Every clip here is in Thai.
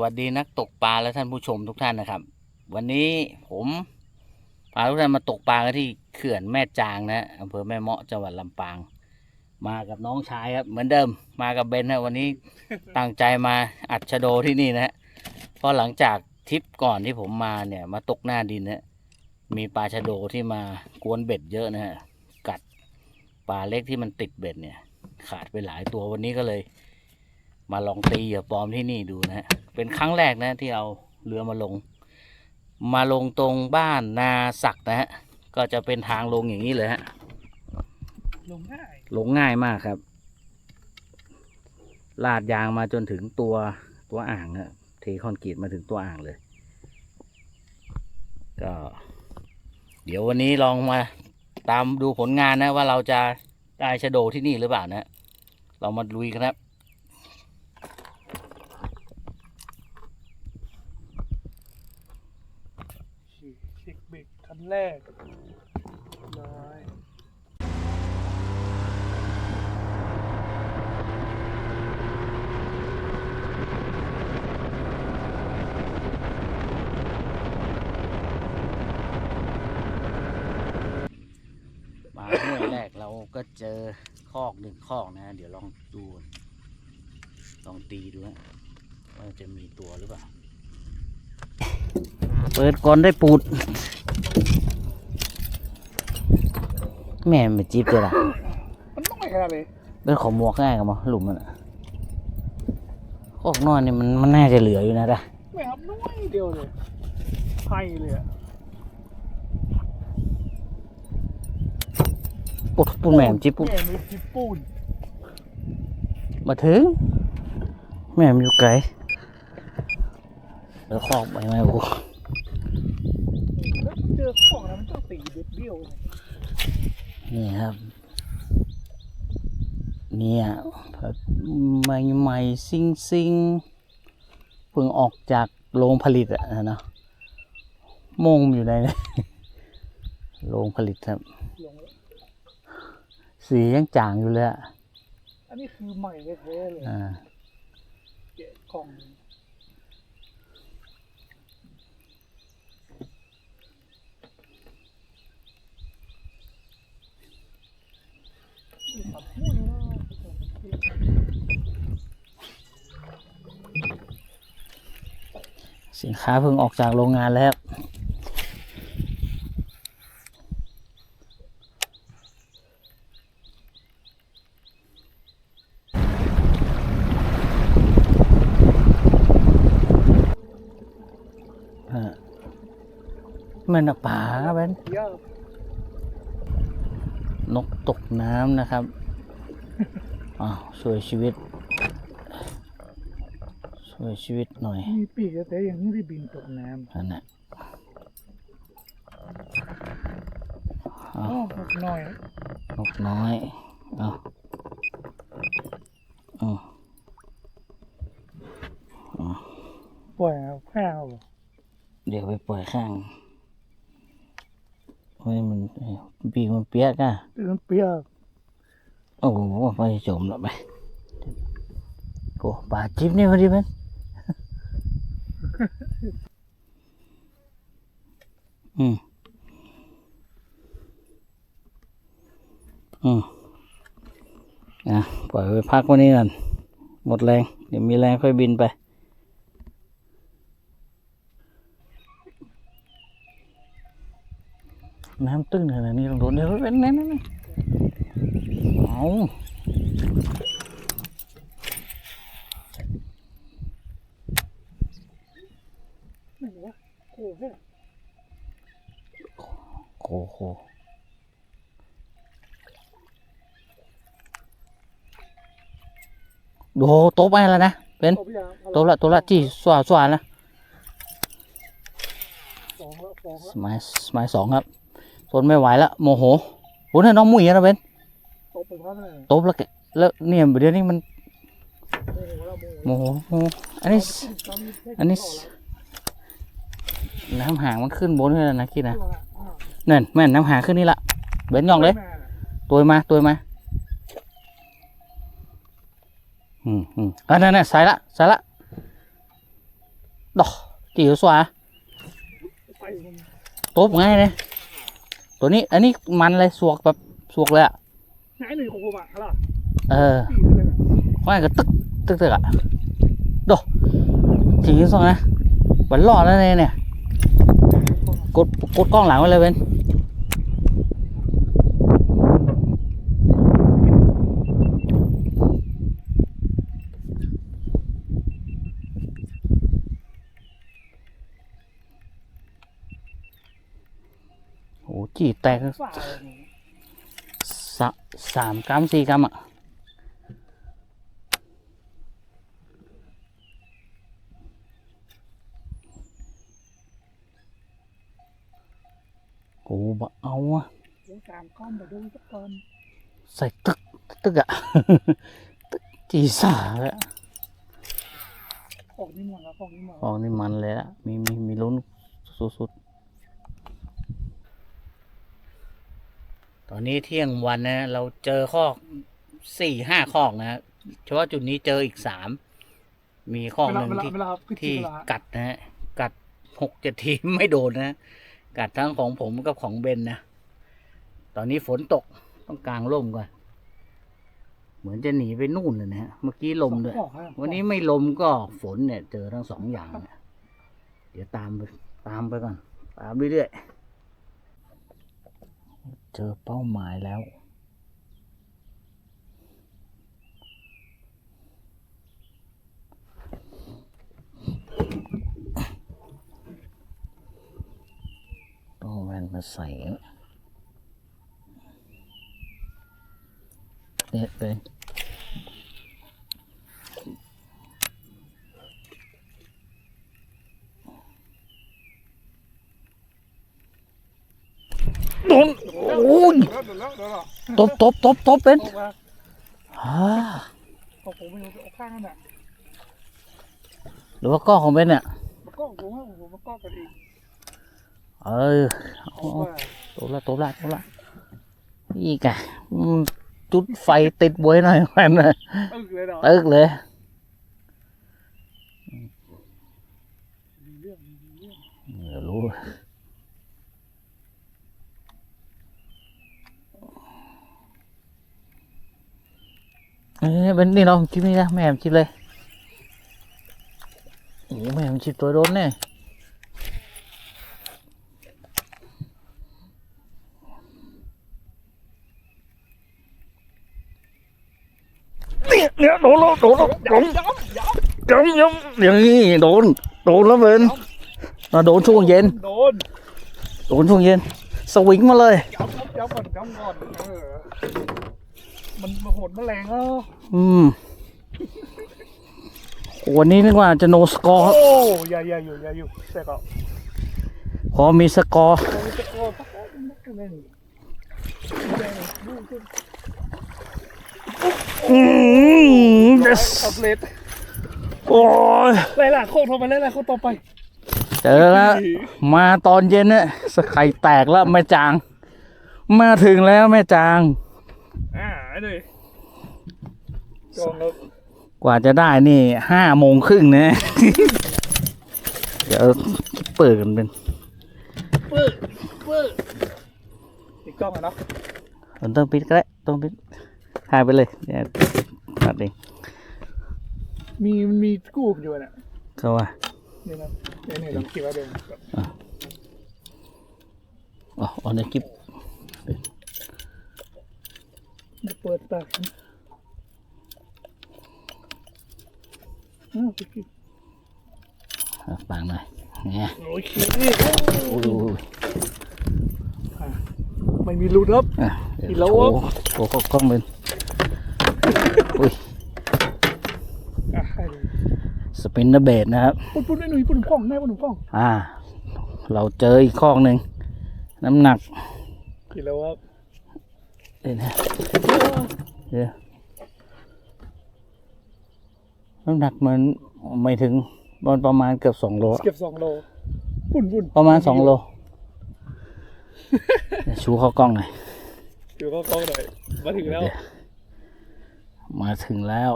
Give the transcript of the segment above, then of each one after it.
สวัสดีนักตกปลาและท่านผู้ชมทุกท่านนะครับ วันนี้ผมพาทุกท่านมาตกปลากันที่เขื่อนแม่จางนะอำเภอแม่เมาะจังหวัดลำปาง มากับน้องชายครับเหมือนเดิมมากับเบนนะวันนี้ตั้งใจมาอัดชะโดที่นี่นะฮะเพราะหลังจากทริปก่อนที่ผมมาเนี่ยมาตกหน้าดินนะมีปลาชะโดที่มากวนเบ็ดเยอะนะฮะกัดปลาเล็กที่มันติดเบ็ดเนี่ย ขาดไปหลายตัววันนี้ก็เลย มาลองตีเหยื่อปลอมที่นี่ดูนะฮะเป็นครั้งแรกนะที่เอาเรือมาลง มาลงตรงบ้านนาศักนะฮะก็จะเป็นทางลงอย่างนี้เลยฮะลงง่ายลงง่ายมากครับ ลาดยางมาจนถึงตัวตัวอ่างฮะเทคอนกรีตมาถึงตัวอ่างเลย ก็ เดี๋ยววันนี้ลองมาตามดูผลงานนะว่าเราจะได้ชะโดที่นี่หรือเปล่านะ เรามาลุยกันครับ ฉีกเช็คเบรกคันแรกร้อย มาเมื่อแร กเราก็เจอคอกหนึ่งคอกนะ เดี๋ยวลองดูลองตีดูนะว่าจะมีตัวหรือเปล่า เปิดก่อนได้ปูด แม่ไม่จิ๊บเลยล่ะ มันน้อยขนาดเลยเป็นของหมวกง่ายกับมั้หลุมมันอะคอกนอนนี่มันมันน่าจะเหลืออยู่นะด่ะไม่ครับน้อยเดียวเลยไพ่เลยอะ ปุดปุดแม่มนจิ๊บปุดแม่มีจิบปูนมาถึง แม่มนอยู่ไกลแล้วคอกไปไหมโอ้แล้วเจอของแล้วมันต้องตีเด็ดเบี้ยวเลยนี่ครับ เนี่ยใหม่ใหม่ๆซิงซิงๆเพิ่งออกจากโรงผลิตอะนะเนาะมงอยู่ในเนี่ยโรงผลิตครับลงแล้ว สียังจางอยู่เลยอะอันนี้คือใหม่แท้ๆเลยอ่าแกะกล่องนี่ตัดห้วยนะสินค้าเพิ่งออกจากโรงงานแล้ว อ่า มันน่ะป่าเป็นเยอะนกตกน้ำนะครับอ้าวช่วยชีวิตช่วยชีวิตหน่อยมีปีกแต่ยังไม่ได้บินตกน้ำนั่นแหละอ๋อหกหน่อยนกน้อยเอาเอาปล่อยเอาข้าวเหรอเดี๋ยวไปปล่อยข้าง เฮ้ยมันเอ้ยปีกมันเปียกอะตื่นเปรี้ยวโอ้โหไปจมแล้วไปโอ้บาดจิ๊บนี่พอดีมันอืมอืมอะปล่อยไปพักวันนี้ก่อนหมดแรง เดี๋ยวมีแรงค่อยบินไป น้ำตึ้งขนาดนี้ลงโดนเดี๋ยวเป็นนั่นนั่นนั่นเอาโอ้โหโอ้โดูโต๊ะไปแล้วนะเป็นตบยางเอาโต๊ะละโต๊ะละที่สว่างสว่างนะสมัยสมัยสองครับ ทนไม่ไหวแล้วโมโหโอ้เนี่ยน้องมุ้ยนะเป็นตบไปพักเลยโต๊ะแล้วแกแล้วเนี่ยเดี๋ยวนี้มันโมโหโมโหอันนี้อันนี้น้ำหางมันขึ้นบนเล้นะคิดนะนั่นแม่นน้ำหางขึ้นนี่ละเบนยองเลยตัวมาตัวมาอืมอืมอะนั่นน่ะใส่ละใส่ละดอกจีสวาตบง่ายเลย ตัวนี้ อันนี้มันเลยสวกแบบสวกเลยอะไหนหนึ่งของผมอะฮะล่ะเออปีเลยอะง่ายก็ตึกตึกตึกอะดอกจีสวานะบันรอดแล้วเนี่ยเนี่ยกดกดกล้องหลังไว้เลยเว้น โอ้จีแตกฝ่าสะสามกรัมสี่กรัมอะกูบอเอาอะเดี๋ยวตามก้อนไปดูสักก่อนใส่ตึกตึกอะตึกจีสาเลยอะออกนี่หมดแล้วออกนี่หมดออกนี่มันเลยอะมีมีมีลุ้นสุดๆ ตอนนี้เที่ยงวันนะ เราเจอคอกสี่ห้าคอกนะฮะเฉพาะจุดนี้เจออีกสามมีคอกเวหลานึ่งเวลาที่เวลาขึ้นที่เวลากัดนะฮะกัดหกเจ็ดทีไม่โดนนะกัดทั้งของผมกับของเบนนะ ตอนนี้ฝนตกต้องกางร่มก่อนเหมือนจะหนีไปนู่นเลยนะฮะเมื่อกี้ลมด้วยสองข้อครับวันนี้ไม่ลมก็ฝนเนี่ย เจอทั้งสองอย่างเนี่ยเดี๋ยวตามไปตามไปก่อนตามเรื่อยๆ เจอเป้าหมายแล้ว ต้องเอาแว่นมาใส่เนี่ยเลย โดนโอ้ยตบตบตบตบเป็นอ่าของผมไม่รู้เอาข้างนั่นน่ะหรือว่าก้อของเป็นเนี่ยมันก็ผมว่าผมมันก็กันเองเออเพเอาราะเอาว่าตบละตบละตบละอีกอะจุดไฟติดบวยหน่อยแม่นเลยตึกเลยเนะตึกเลยรื่องมี เออเป็นนี่เราคลิปนี้นะแม่ผมคลิปเลยโอ้แม่ผมคลิปตัวโดนเนี่ยเนี่ยเนี่ยโดนแล้วโดนแล้วโดนย้ำย้จมยมอย่างนี้โดนโดนแล้วเป็นเราโดนช่วงเย็นโดนโดนช่วงเย็นสวิงมาเลยย้ำย้ำก่อนย้ำก่อน มันมันโหดแมลงเอออืมวันนี้นึกว่าจะโนสกอร์โอ้ยอย่าอย่าอยู่อย่าอยู่แต่ก็พอมีสกอร์ มันจะโอ้ปักปักปักเลยนี่แดงดูขึ้นอืมเดสอัพเลตโอ้ยไล่ล่ะโค้งโทรไปไล่ล่ะโค้งต่อไป เจอแล้วมาตอนเย็นเนี่ยสไข่แตกแล้วแม่จาง มาถึงแล้วแม่จาง อ่าไอ้ เลยจองแล้วกว่าจะได้นี่ห้าโมงครึ่งนะ เดี๋ยวเปิดกันเป็นปื้อปื้อติดกล้องอะเนาะมันต้องปิดก็ได้ต้องปิดหายไปเลยเดี๋ยวตัดเองมีมันมีกู้อยู่น่ะก็ว่านี่นะนี่นี่ลองคิดว่าเดิมอ๋อเอาในคลิป เปิดปากอ้าวคิดอะปางหน่อยเนี่ยโอเคโอ้ยไม่มีรูครับอะอีเดี๋ยวโลโชว์โชว์เข้ากล้องเป็นอุ้ยอะให้เลยสปินเนอร์เบดนะครับปุ่นปุ่นไอ้หนุ่ยปุ่นกล้องแม่ปุ่นกล้อง อ่า เราเจออีกข้องหนึ่งน้ำหนักกี่แล้วครับ เดี๋ยวนะเดี๋ยวน้ำหนักมันไม่ถึงมันประมาณเกือบสองโลเก็บสองโลปุ่นปุ่นประมาณสองโลเดี๋ยวชูเข้ากล้องหน่อยเดี๋ยวก็กล้องหน่อยมาถึงแล้ว มาถึงแล้ว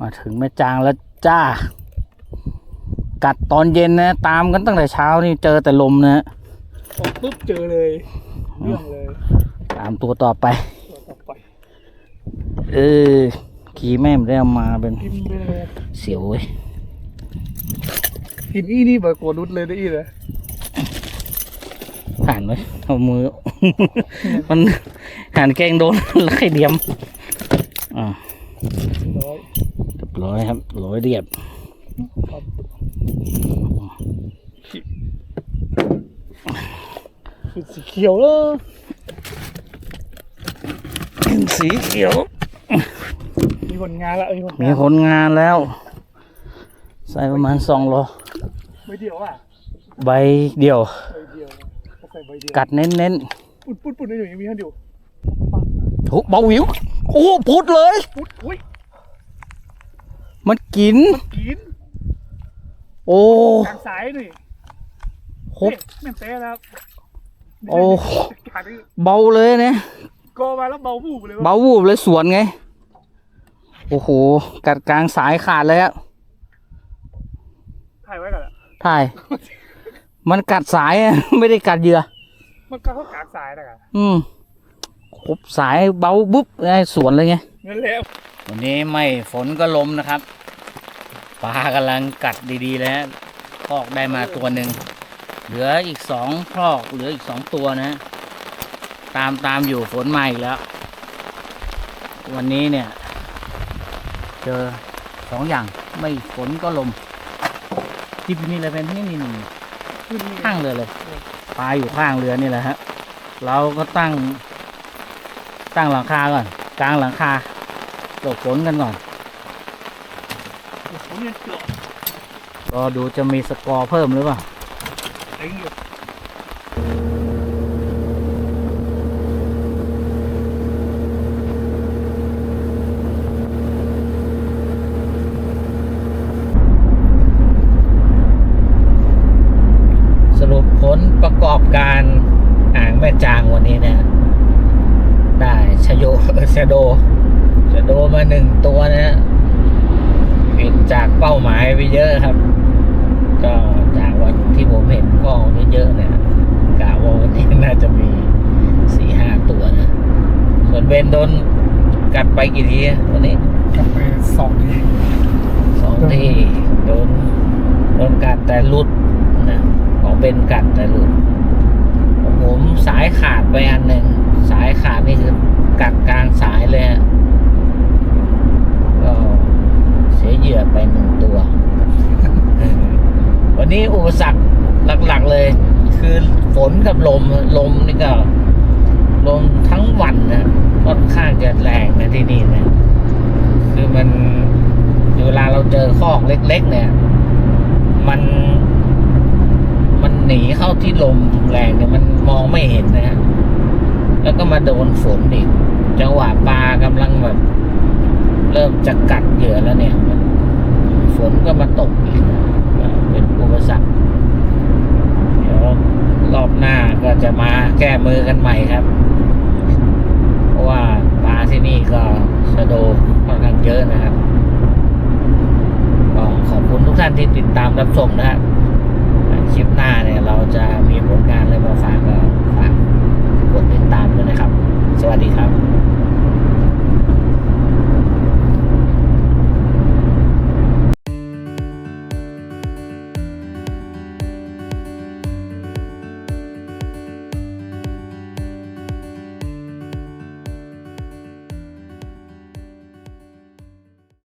มาถึงแม่จางแล้วจ้า กัดตอนเย็นนะ ตามกันตั้งแต่เช้านี่เจอแต่ลมนะฮะออกปุ๊บเจอเลยเรื่องเลย ตามตัวต่อไปตัวต่อไป เออ ขี่แม่ไม่ได้เอามาเป็นกินไปเลยเสียวเว้ยกินอีนี่แบบโกรธนุดเลยได้อีเลยผ่านไว้เอามือ มันหันแกงโดนแล้วไข่เดียม อ่าร้อยเรียบร้อยครับร้อยเรียบครับคือสีเขียวเลย สีเขียว มีผลงานแล้วมีผลมีงานผลงานแล้ว ใส่ประมาณสองโลใบเดียวอะใบเดียว ใบเดียวก็ใส่ใบเดียวกัดเน้นเน้นปุดปุดปุดอยู่ยังมีให้ดูๆโอ้เบาวิวโอ้พุดเลย ปุดอุ้ยมันกิน กินโอ้กลางสายนี่โคตรนี่แม่นเต้แล้วครับโอ้กลางนี่เบาเลยเนี่ย กอมาแล้วเบาบูบเลยว่ะเบาวูบเลยสวนไง โอ้โห กัดกลางสายขาดเลยอะถ่ายไว้ก่อนอะถ่าย มันกัดสายอะไม่ได้กัดเหยื่อ มันก็เข้ากลางสายนะครับอืมครบสายเบาบุ๊บไงสวนเลยไง นั่นแหละวันนี้ไม่ฝนก็ลมนะครับ ปลากำลังกัดดีๆ แล้วคอกได้มาตัวหนึ่ง เหลืออีกสองคอก เหลืออีกสองตัวนะ ตามตามอยู่ฝนมาอีกแล้ว วันนี้เนี่ย เจอสองอย่างไม่ฝนก็ลมที่พี่นี่เลยเป็นนี่นี่นี่ขึ้นนี่ข้างเรือเลยปลาอยู่ข้างเรือนี่แหละฮะ เราก็ตั้ง ตั้งหลังคาก่อน กลางหลังคาหลบฝนกันก่อนโอ้โหเนี่ยเกือบรอดูจะมีสกอร์เพิ่มหรือเปล่า เต็งอยู่ สรุปผลประกอบการอ่างแม่จางวันนี้เนี่ย ได้ ชโยชโดชโดมาหนึ่งตัวนะฮะผิดจากเป้าหมายไปเยอะครับ ก็จากวันที่ผมเห็นกล้องเยอะๆเนี่ยกะว่าวันนี้น่าจะมีสี่ห้าตัวนะส่วนเบนโดนกัดไปกี่ทีอะวันนี้กลับไปสองทีสองที่โดนโดนกัดแต่หลุดนะของเป็นกัดแต่หลุดของผมสายขาดไปอันหนึ่งสายขาดนี่คือ กัดกลางสายเลยฮะก็เสียเหยื่อไปหนึ่งตัวเออวันนี้อุปสรรคหลักๆเลย คือฝนกับลมลมนี่ก็ลมทั้งวันนะค่อนข้างจะแรงนะที่นี่นะคือมันเวลาเราเจอคอกเล็ก ๆ เนี่ย มันมันหนีเข้าที่ลมแรงเนี่ยมันมองไม่เห็นนะฮะ แล้วก็มาโดนฝนอีก จังหวะปลากำลังแบบ เริ่มจะกัดเหยื่อแล้วเนี่ย ฝนก็มาตกอีกเป็นอุปสรรคเดี๋ยวรอบหน้าก็จะมาแก้มือกันใหม่ครับ เพราะว่าปลาที่นี่ก็สะดวกค่อนข้างเยอะนะครับขอบคุณทุกท่านที่ติดตามรับชมนะครับคลิปหน้าเนี่ยเราจะมีผลงานอะไรมาฝากก็ฝากกดติดตามด้วยนะครับ สวัสดีครับ